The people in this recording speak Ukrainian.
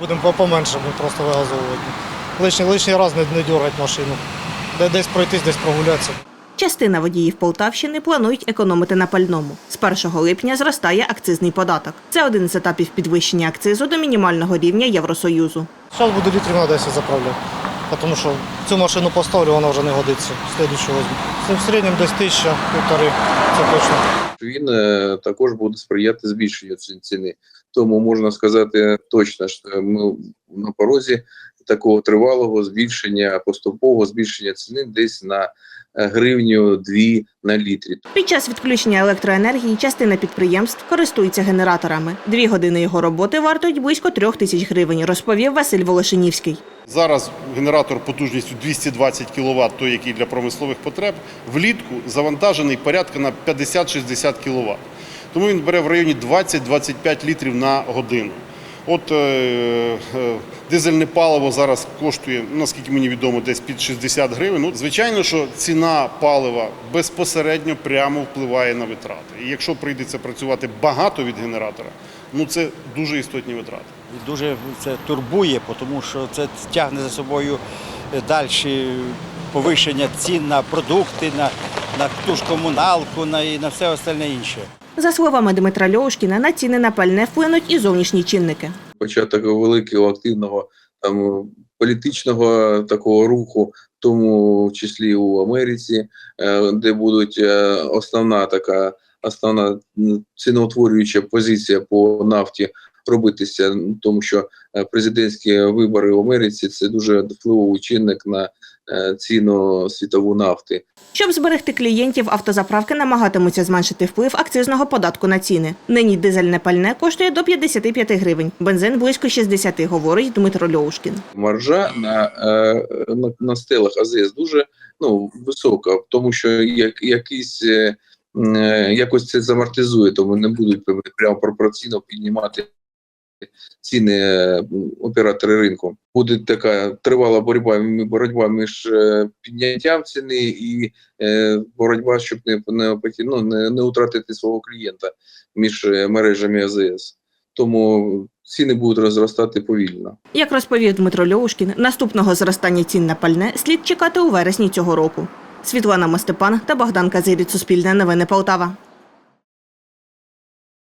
Будемо по- поменше просто вигазовувати. Лишній, лишній раз не, не дергати машину. Де, десь пройтись, десь прогулятися. Частина водіїв Полтавщини планують економити на пальному. З 1 липня зростає акцизний податок. Це один з етапів підвищення акцизу до мінімального рівня Євросоюзу. Зараз буду літрів на 10 заправляти. Тому що цю машину поставлю, вона вже не годиться. Слідуючу візьму. Це в середньому десь тисяча, півтори, це точно. він е, також буде сприяти збільшенню ці- ціни. Тому можна сказати точно, що ми на порозі такого тривалого збільшення, поступового збільшення ціни десь на е, гривню дві на літрі. Під час відключення електроенергії частина підприємств користується генераторами. Дві години його роботи вартують близько трьох тисяч гривень, розповів Василь Волошинівський. Зараз генератор потужністю 220 кВт, той, який для промислових потреб, влітку завантажений порядка на 50-60 кВт. Тому він бере в районі 20-25 літрів на годину. От е, е, дизельне паливо зараз коштує, наскільки мені відомо, десь під 60 гривень. Ну, звичайно, що ціна палива безпосередньо прямо впливає на витрати. І якщо прийдеться працювати багато від генератора, ну це дуже істотні витрати. І дуже це турбує, тому що це тягне за собою далі повищення цін на продукти, на, на ту ж комуналку, на, і на все остальне інше. За словами Дмитра Льовушкіна, на ціни на пальне вплинуть і зовнішні чинники. початок великого активного там політичного такого руху, в тому числі у Америці, е, де будуть е, основна така основна ціноутворююча позиція по нафті робитися, тому що е, президентські вибори в Америці це дуже впливовий чинник на ціну світову нафти. Щоб зберегти клієнтів, автозаправки намагатимуться зменшити вплив акцизного податку на ціни. Нині дизельне пальне коштує до 55 гривень, бензин близько 60, говорить Дмитро Льовушкін. маржа на, е, на, на стелах АЗС дуже ну, висока, тому що як, якийсь, е, м, е, якось це замортизує, тому не будуть прямо пропорційно піднімати ціни е, оператори ринку. Буде така тривала боротьба, боротьба між е, підняттям ціни і е, боротьба, щоб не, не, ну, не, не втратити свого клієнта між мережами АЗС. Тому ціни будуть розростати повільно. Як розповів Дмитро Льовушкін, наступного зростання цін на пальне слід чекати у вересні цього року. Світлана Мостепан та Богдан Казиріць, Суспільне новини Полтава.